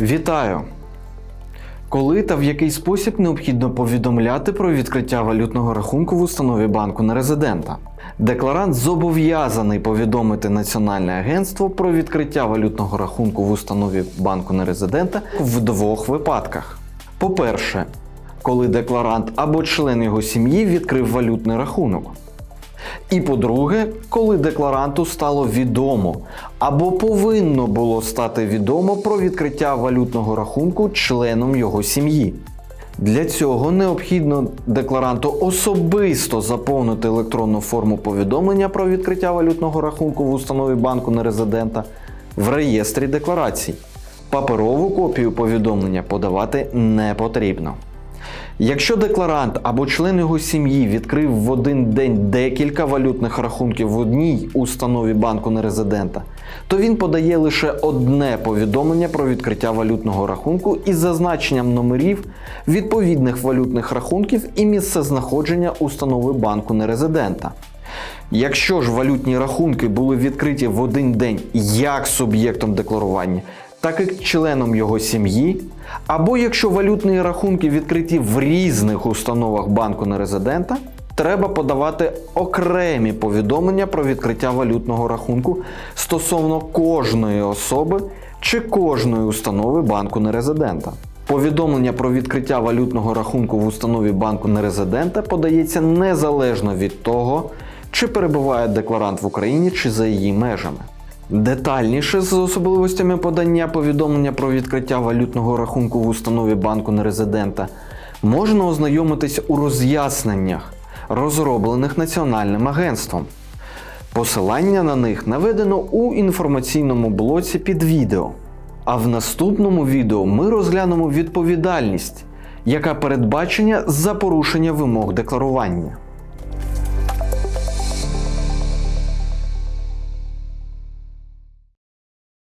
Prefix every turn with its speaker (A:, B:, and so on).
A: Вітаю! Коли та в який спосіб необхідно повідомляти про відкриття валютного рахунку в установі банку нерезидента? Декларант зобов'язаний повідомити Національне агентство про відкриття валютного рахунку в установі банку нерезидента в двох випадках. По-перше, коли декларант або член його сім'ї відкрив валютний рахунок. І по-друге, коли декларанту стало відомо або повинно було стати відомо про відкриття валютного рахунку членом його сім'ї. Для цього необхідно декларанту особисто заповнити електронну форму повідомлення про відкриття валютного рахунку в установі банку нерезидента в реєстрі декларацій. Паперову копію повідомлення подавати не потрібно. Якщо декларант або член його сім'ї відкрив в один день декілька валютних рахунків в одній установі банку нерезидента, то він подає лише одне повідомлення про відкриття валютного рахунку із зазначенням номерів відповідних валютних рахунків і місцезнаходження установи банку нерезидента. Якщо ж валютні рахунки були відкриті в один день як суб'єктом декларування, так і членом його сім'ї, або якщо валютні рахунки відкриті в різних установах банку нерезидента, треба подавати окремі повідомлення про відкриття валютного рахунку стосовно кожної особи чи кожної установи банку нерезидента. Повідомлення про відкриття валютного рахунку в установі банку нерезидента подається незалежно від того, чи перебуває декларант в Україні чи за її межами. Детальніше з особливостями подання повідомлення про відкриття валютного рахунку в установі банку нерезидента можна ознайомитись у роз'ясненнях, розроблених Національним агентством. Посилання на них наведено у інформаційному блоці під відео. А в наступному відео ми розглянемо відповідальність, яка передбачена за порушення вимог декларування.